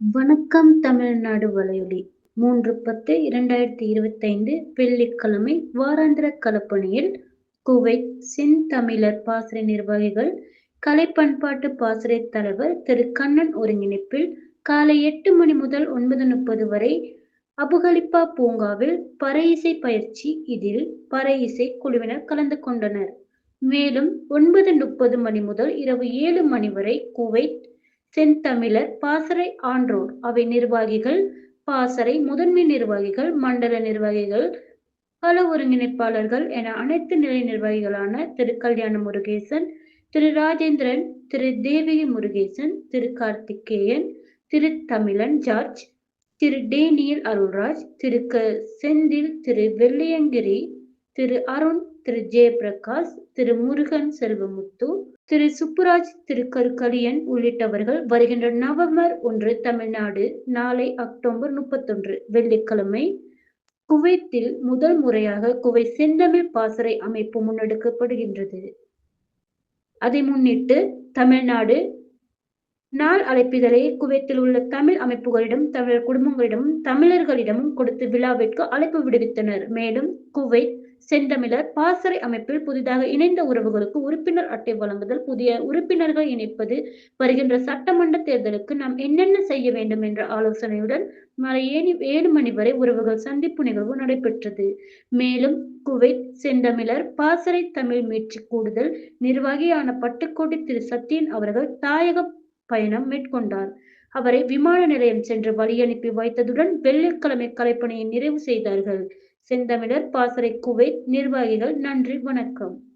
வணக்கம் தமிழ்நாடு வலையொலி. மூன்று பத்து இரண்டாயிரத்தி இருபத்தைந்து வெள்ளிக்கிழமை வாராந்திர கலப்பணியில் குவைத் செந்தமிழர் பாசறை நிர்வாகிகள் கலை பண்பாட்டு பாசறை தலைவர் திரு. கண்ணன் ஒருங்கிணைப்பில் காலை எட்டு மணி முதல் ஒன்பது முப்பது வரை அபுகலிப்பா பூங்காவில் பறை இசை பயிற்சி இதில் பறை இசை குழுவினர் கலந்து கொண்டனர். மேலும் ஒன்பது முப்பது மணி முதல் இரவு ஏழு மணி வரை குவைத் செந்தமிழர் பாசறை ஆன்றோர். அவை நிர்வாகிகள் பாசறை முதன்மை நிர்வாகிகள் மண்டல நிர்வாகிகள் பல ஒருங்கிணைப்பாளர்கள் என அனைத்து நிலை நிர்வாகிகளான திரு. கல்யாண முருகேசன் திரு. ராஜேந்திரன் திரு. தேவிகி முருகேசன் திரு. கார்த்திகேயன் திரு. தமிழன் ஜார்ஜ் திரு. டேனியல் அருள்ராஜ் திரு. க. செந்தில் திரு. வெள்ளியங்கிரி திரு. அருண் திரு. ஜெயபிரகாஷ் திரு. முருகன் செல்வமுத்து திரு சுப்புராஜ் திரு கருக்கலியன் உள்ளிட்டவர்கள் வருகின்ற நவம்பர் ஒன்று தமிழ்நாடு நாளை அக்டோபர் முப்பத்தொன்று வெள்ளிக்கிழமை. குவைத்தில் முதல் முறையாக குவை செந்தமிழ் பாசறை அமைப்பு முன்னெடுக்கப்படுகின்றது. அதை முன்னிட்டு தமிழ்நாடு நாள் அழைப்பிதழை குவைத்தில் உள்ள தமிழ் அமைப்புகளிடம் தமிழர் குடும்பங்களிடமும் தமிழர்களிடமும் கொடுத்து விழாவிற்கு அழைப்பு விடுவித்தனர். மேலும் குவைத் செந்தமிழர் பாசறை அமைப்பில் புதிதாக இணைந்த உறவுகளுக்கு உறுப்பினர் அட்டை வழங்குதல் புதிய உறுப்பினர்கள் இணைப்பது வருகின்ற சட்டமன்ற தேர்தலுக்கு நாம் என்னென்ன செய்ய வேண்டும் என்ற ஆலோசனையுடன் மாலை ஏழு ஏழு மணி வரை உறவுகள் சந்திப்பு நிகழ்வு நடைபெற்றது. மேலும் குவைத் செந்தமிழர் பாசறை தமிழ் மீட்சி கூடுதல் நிர்வாகியான பட்டுக்கோட்டை திரு சத்யன் அவர்கள் தாயக பயணம் மேற்கொண்டார். அவரை விமான நிலையம் சென்று வழியனுப்பி வைத்ததுடன் வெள்ளிக்கிழமை கலைப்பணியை நிறைவு செய்தார்கள். செந்தமிழர் பாசறை குவைத் நிர்வாகிகள் நன்றி வணக்கம்.